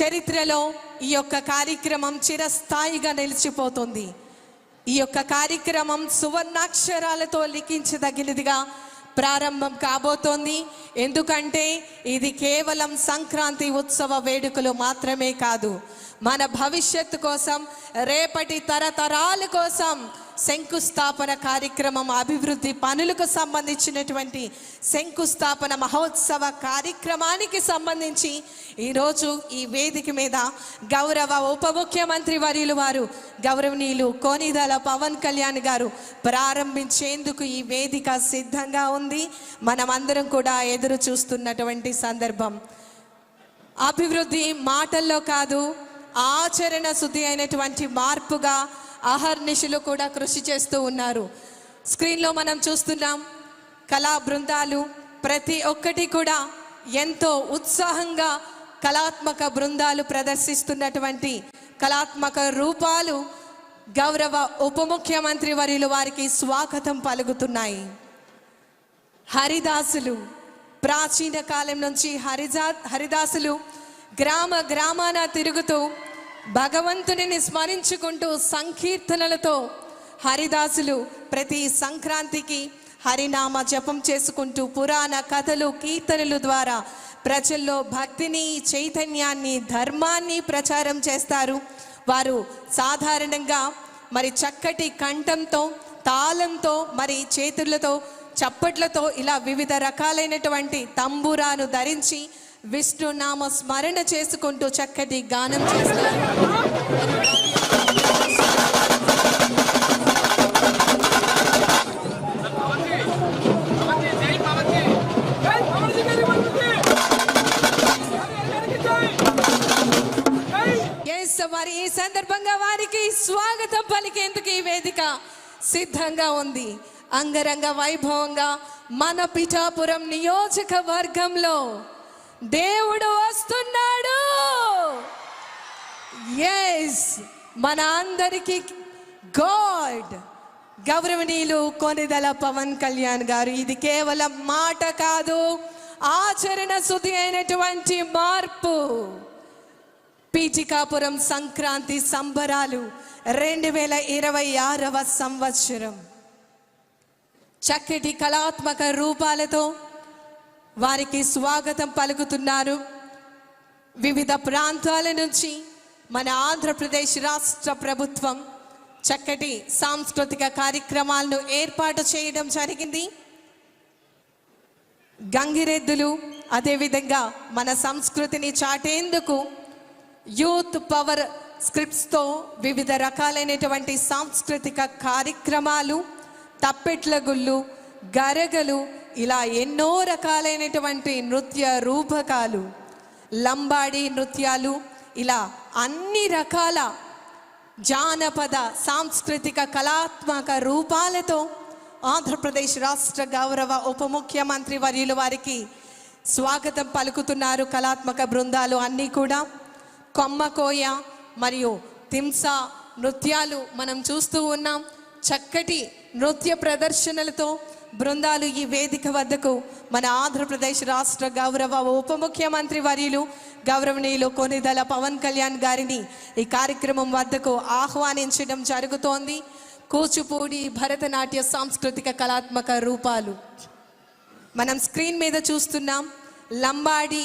చరిత్రలో ఈ యొక్క కార్యక్రమం చిరస్థాయిగా నిలిచిపోతుంది. ఈ యొక్క కార్యక్రమం సువర్ణాక్షరాలతో లిఖించదగినదిగా ప్రారంభం కాబోతోంది. ఎందుకంటే ఇది కేవలం సంక్రాంతి ఉత్సవ వేడుకలు మాత్రమే కాదు. మన భవిష్యత్తు కోసం రేపటి తరతరాల కోసం శంకుస్థాపన కార్యక్రమం అభివృద్ధి పనులకు సంబంధించినటువంటి శంకుస్థాపన మహోత్సవ కార్యక్రమానికి సంబంధించి ఈరోజు ఈ వేదిక మీద గౌరవ ఉప ముఖ్యమంత్రి వర్యులు వారు గౌరవనీయులు కోనిదల పవన్ కళ్యాణ్ గారు ప్రారంభించేందుకు ఈ వేదిక సిద్ధంగా ఉంది. మనమందరం కూడా ఎదురు చూస్తున్నటువంటి సందర్భం. అభివృద్ధి మాటల్లో కాదు ఆచరణ శుద్ధి అయినటువంటి మార్పుగా అహర్నిశలు కూడా కృషి చేస్తూ ఉన్నారు. స్క్రీన్లో మనం చూస్తున్నాం కళా బృందాలు ప్రతి ఒక్కటి కూడా ఎంతో ఉత్సాహంగా కళాత్మక బృందాలు ప్రదర్శిస్తున్నటువంటి కళాత్మక రూపాలు గౌరవ ఉప ముఖ్యమంత్రి వర్యులు వారికి స్వాగతం పలుకుతున్నాయి. హరిదాసులు ప్రాచీన కాలం నుంచి హరిజా హరిదాసులు గ్రామ గ్రామాన తిరుగుతూ భగవంతుని స్మరించుకుంటూ సంకీర్తనలతో హరిదాసులు ప్రతి సంక్రాంతికి హరినామ జపం చేసుకుంటూ పురాణ కథలు కీర్తనలు ద్వారా ప్రజల్లో భక్తిని చైతన్యాన్ని ధర్మాన్ని ప్రచారం చేస్తారు. వారు సాధారణంగా మరి చక్కటి కంఠంతో తాళంతో మరి చేతులతో చప్పట్లతో ఇలా వివిధ రకాలైనటువంటి తంబురాను ధరించి విష్ణునామ స్మరణ చేసుకుంటూ చక్కటి గానం చేస్తారు. ఎస్ మరి ఈ సందర్భంగా వారికి స్వాగతం పలికేందుకు ఈ వేదిక సిద్ధంగా ఉంది. అంగరంగ వైభవంగా మన పిఠాపురం నియోజకవర్గంలో దేవుడు వస్తున్నాడు. ఎస్ మన అందరికి గాడ్ గౌరవనీయులు కొనిదల పవన్ కళ్యాణ్ గారు ఇది కేవలం మాట కాదు ఆచరణ శుద్ధి అయినటువంటి మార్పు. పీచికాపురం సంక్రాంతి సంబరాలు రెండు వేల ఇరవై ఆరవ సంవత్సరం. చక్కటి కళాత్మక రూపాలతో వారికి స్వాగతం పలుకుతున్నారు వివిధ ప్రాంతాల నుంచి మన ఆంధ్రప్రదేశ్ రాష్ట్ర ప్రభుత్వం చక్కటి సాంస్కృతిక కార్యక్రమాలను ఏర్పాటు చేయడం జరిగింది. గంగిరెద్దులు అదేవిధంగా మన సంస్కృతిని చాటేందుకు యూత్ పవర్ స్క్రిప్ట్స్తో వివిధ రకాలైనటువంటి సాంస్కృతిక కార్యక్రమాలు తప్పెట్ల గుళ్ళు గరగలు ఇలా ఎన్నో రకాలైనటువంటి నృత్య రూపకాలు లంబాడి నృత్యాలు ఇలా అన్ని రకాల జానపద సాంస్కృతిక కళాత్మక రూపాలతో ఆంధ్రప్రదేశ్ రాష్ట్ర గౌరవ ఉప ముఖ్యమంత్రి వర్యులు వారికి స్వాగతం పలుకుతున్నారు. కళాత్మక బృందాలు అన్నీ కూడా కొమ్మకోయ మరియు తింస నృత్యాలు మనం చూస్తూ ఉన్నాం. చక్కటి నృత్య ప్రదర్శనలతో బృందాలు ఈ వేదిక వద్దకు మన ఆంధ్రప్రదేశ్ రాష్ట్ర గౌరవ ఉప ముఖ్యమంత్రి వర్యులు గౌరవనీయులు కొనిదల పవన్ కళ్యాణ్ గారిని ఈ కార్యక్రమం వద్దకు ఆహ్వానించడం జరుగుతోంది. కూచిపూడి భరతనాట్య సాంస్కృతిక కళాత్మక రూపాలు. మనం స్క్రీన్ మీద చూస్తున్నాం లంబాడి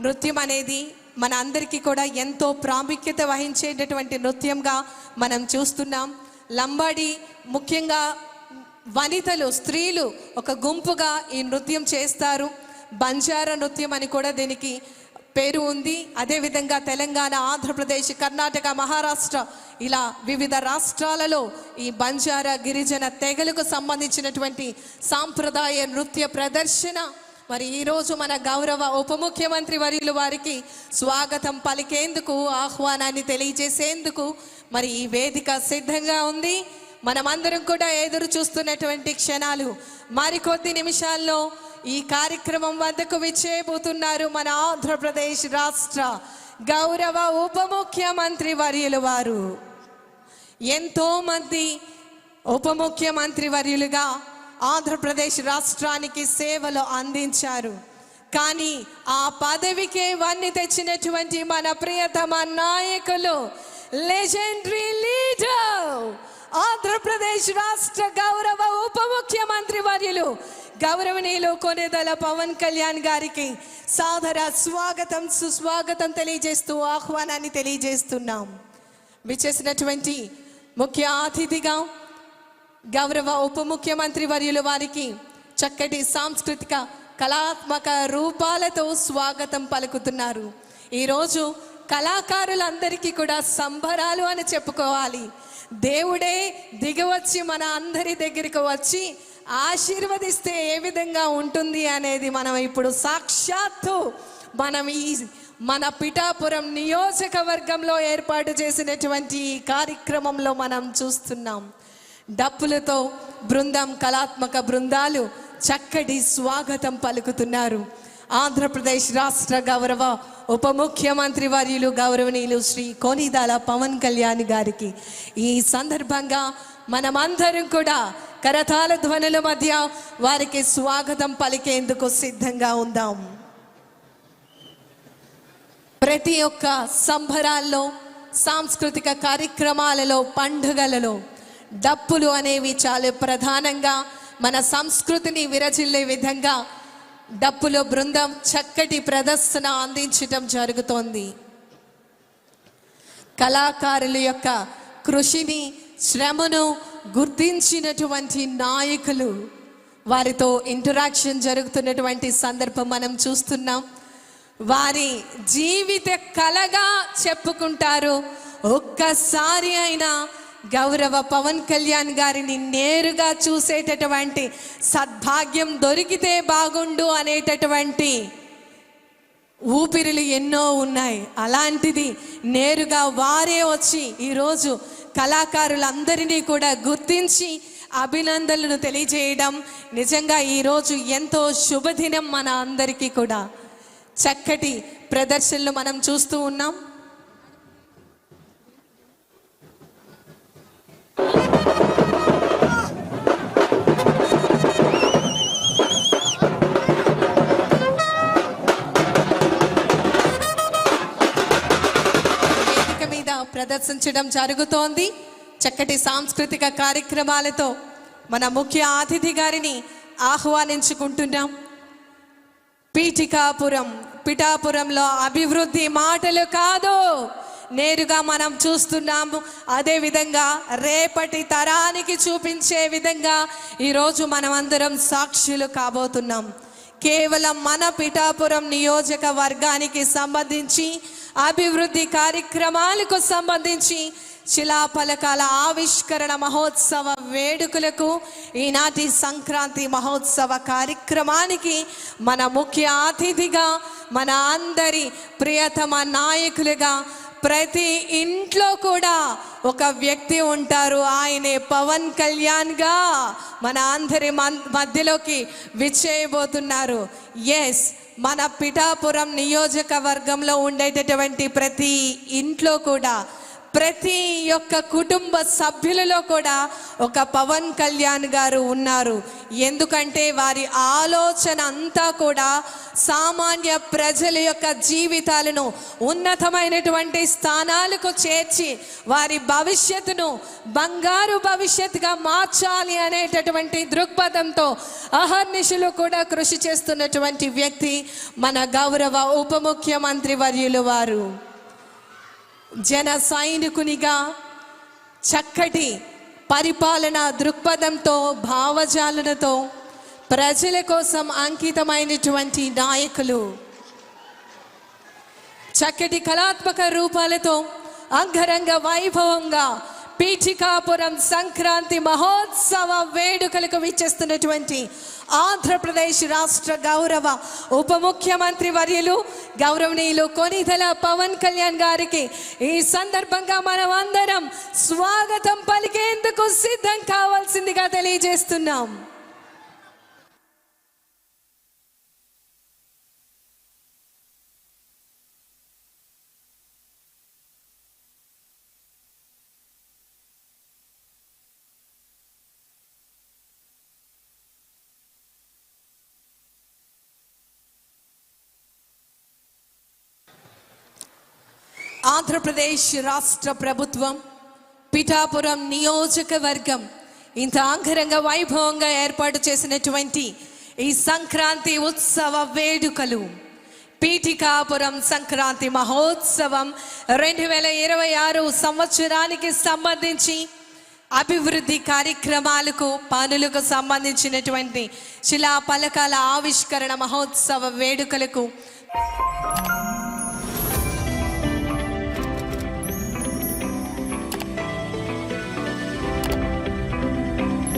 నృత్యం అనేది మన అందరికీ కూడా ఎంతో ప్రాముఖ్యత వహించేటటువంటి నృత్యంగా మనం చూస్తున్నాం. లంబాడి ముఖ్యంగా వనితలు స్త్రీలు ఒక గుంపుగా ఈ నృత్యం చేస్తారు. బంజారా నృత్యం అని కూడా దీనికి పేరు ఉంది. అదేవిధంగా తెలంగాణ ఆంధ్రప్రదేశ్ కర్ణాటక మహారాష్ట్ర ఇలా వివిధ రాష్ట్రాలలో ఈ బంజారా గిరిజన తెగలకు సంబంధించినటువంటి సాంప్రదాయ నృత్య ప్రదర్శన. మరి ఈరోజు మన గౌరవ ఉప ముఖ్యమంత్రి వర్యులు వారికి స్వాగతం పలికేందుకు ఆహ్వానాన్ని తెలియజేసేందుకు మరి ఈ వేదిక సిద్ధంగా ఉంది. మనమందరం కూడా ఎదురు చూస్తున్నటువంటి క్షణాలు. మరికొద్ది నిమిషాల్లో ఈ కార్యక్రమం వద్దకు విచ్చేయబోతున్నారు మన ఆంధ్రప్రదేశ్ రాష్ట్ర గౌరవ ఉప ముఖ్యమంత్రి వర్యులు వారు. ఎంతోమంది ఉప ముఖ్యమంత్రి వర్యులుగా ఆంధ్రప్రదేశ్ రాష్ట్రానికి సేవలు అందించారు. కానీ ఆ పదవికే వన్ని తెచ్చినటువంటి మన ప్రియతమ నాయకులు లెజెండరీ లీడర్ ఆంధ్రప్రదేశ్ రాష్ట్ర గౌరవ ఉప ముఖ్యమంత్రి వర్యులు గౌరవనీయులు కొనేదల పవన్ కళ్యాణ్ గారికి సాదర స్వాగతం సుస్వాగతం తెలియజేస్తూ ఆహ్వానాన్ని తెలియజేస్తున్నాం. విచ్చేసినటువంటి ముఖ్య అతిథిగా గౌరవ ఉప ముఖ్యమంత్రి వర్యులు వారికి చక్కటి సాంస్కృతిక కళాత్మక రూపాలతో స్వాగతం పలుకుతున్నారు. ఈరోజు కళాకారులందరికీ కూడా సంబరాలు అని చెప్పుకోవాలి. దేవుడే దిగవచ్చి మన అందరి దగ్గరికి వచ్చి ఆశీర్వదిస్తే ఏ విధంగా ఉంటుంది అనేది మనం ఇప్పుడు సాక్షాత్తు మనం ఈ మన పిఠాపురం నియోజకవర్గంలో ఏర్పాటు చేసినటువంటి ఈ కార్యక్రమంలో మనం చూస్తున్నాం. డప్పులతో బృందం కళాత్మక బృందాలు చక్కటి స్వాగతం పలుకుతున్నారు. ఆంధ్రప్రదేశ్ రాష్ట్ర గౌరవ ఉప ముఖ్యమంత్రి వర్యులు గౌరవనీయులు శ్రీ కోనిదాల పవన్ కళ్యాణ్ గారికి ఈ సందర్భంగా మనమందరం కూడా కరతాల ధ్వనుల మధ్య వారికి స్వాగతం పలికేందుకు సిద్ధంగా ఉందాం. ప్రతి ఒక్క సంబరాల్లో సాంస్కృతిక కార్యక్రమాలలో పండుగలలో డప్పులు అనేవి చాలా ప్రధానంగా మన సంస్కృతిని విరచిల్లే విధంగా డప్పుల బృందం చక్కటి ప్రదర్శన అందించటం జరుగుతోంది. కళాకారుల యొక్క కృషిని శ్రమను గుర్తించినటువంటి నాయకులు వారితో ఇంటరాక్షన్ జరుగుతున్నటువంటి సందర్భం మనం చూస్తున్నాం. వారి జీవిత కలగా చెప్పుకుంటారు. ఒక్కసారి అయినా గౌరవ పవన్ కళ్యాణ్ గారిని నేరుగా చూసేటటువంటి సద్భాగ్యం దొరికితే బాగుండు అనేటటువంటి ఊపిరిలు ఎన్నో ఉన్నాయి. అలాంటిది నేరుగా వారే వచ్చి ఈరోజు కళాకారులందరినీ కూడా గుర్తించి అభినందనలు తెలియజేయడం నిజంగా ఈరోజు ఎంతో శుభదినం మన అందరికీ కూడా. చక్కటి ప్రదర్శనలు మనం చూస్తూ ఉన్నాం. ప్రదర్శించడం జరుగుతోంది. చక్కటి సాంస్కృతిక కార్యక్రమాలతో మన ముఖ్య అతిథి గారిని ఆహ్వానించుకుంటున్నాం. పీఠికాపురం పిఠాపురంలో అభివృద్ధి మాటలు కాదు. నేరుగా మనం చూస్తున్నాము అదే విధంగా రేపటి తరానికి చూపించే విధంగా ఈరోజు మనం అందరం సాక్షులు కాబోతున్నాం. కేవలం మన పిఠాపురం నియోజకవర్గానికి సంబంధించి అభివృద్ధి కార్యక్రమాలకు సంబంధించి శిలాఫలకాల ఆవిష్కరణ మహోత్సవ వేడుకలకు ఈనాటి సంక్రాంతి మహోత్సవ కార్యక్రమానికి మన ముఖ్య అతిథిగా మన అందరి ప్రియతమ నాయకులుగా ప్రతి ఇంట్లో కూడా ఒక వ్యక్తి ఉంటారు. ఆయనే పవన్ కళ్యాణ్గా మన అందరి మధ్యలోకి విచ్చేయబోతున్నారు. ఎస్ మన పిఠాపురం నియోజకవర్గంలో ఉండేటటువంటి ప్రతి ఇంట్లో కూడా ప్రతి యొక్క కుటుంబ సభ్యులలో కూడా ఒక పవన్ కళ్యాణ్ గారు ఉన్నారు. ఎందుకంటే వారి ఆలోచన అంతా కూడా సామాన్య ప్రజల యొక్క జీవితాలను ఉన్నతమైనటువంటి స్థానాలకు చేర్చి వారి భవిష్యత్తును బంగారు భవిష్యత్తుగా మార్చాలి అనేటటువంటి దృక్పథంతో అహర్నిశలు కూడా కృషి చేస్తున్నటువంటి వ్యక్తి మన గౌరవ ఉప ముఖ్యమంత్రి వర్యులు వారు. జన సైనికునిగా చక్కటి పరిపాలన దృక్పథంతో భావజాలనతో ప్రజల కోసం అంకితమైనటువంటి నాయకులు. చక్కటి కళాత్మక రూపాలతో అంగరంగ వైభవంగా పీఠికాపురం సంక్రాంతి మహోత్సవ వేడుకలకు విచ్చేస్తున్నటువంటి ఆంధ్రప్రదేశ్ రాష్ట్ర గౌరవ ఉప ముఖ్యమంత్రి వర్యులు గౌరవనీయులు కొనిదల పవన్ కళ్యాణ్ గారికి ఈ సందర్భంగా మనం అందరం స్వాగతం పలికేందుకు సిద్ధం కావాల్సిందిగా తెలియజేస్తున్నాం. ఆంధ్రప్రదేశ్ రాష్ట్ర ప్రభుత్వం పిఠాపురం నియోజకవర్గం ఇంత అంగరంగ వైభవంగా ఏర్పాటు చేసినటువంటి ఈ సంక్రాంతి ఉత్సవ వేడుకలు. పీఠికాపురం సంక్రాంతి మహోత్సవం రెండు వేల ఇరవై ఆరు సంవత్సరానికి సంబంధించి అభివృద్ధి కార్యక్రమాలకు పనులకు సంబంధించినటువంటి శిలా పలకాల ఆవిష్కరణ మహోత్సవ వేడుకలకు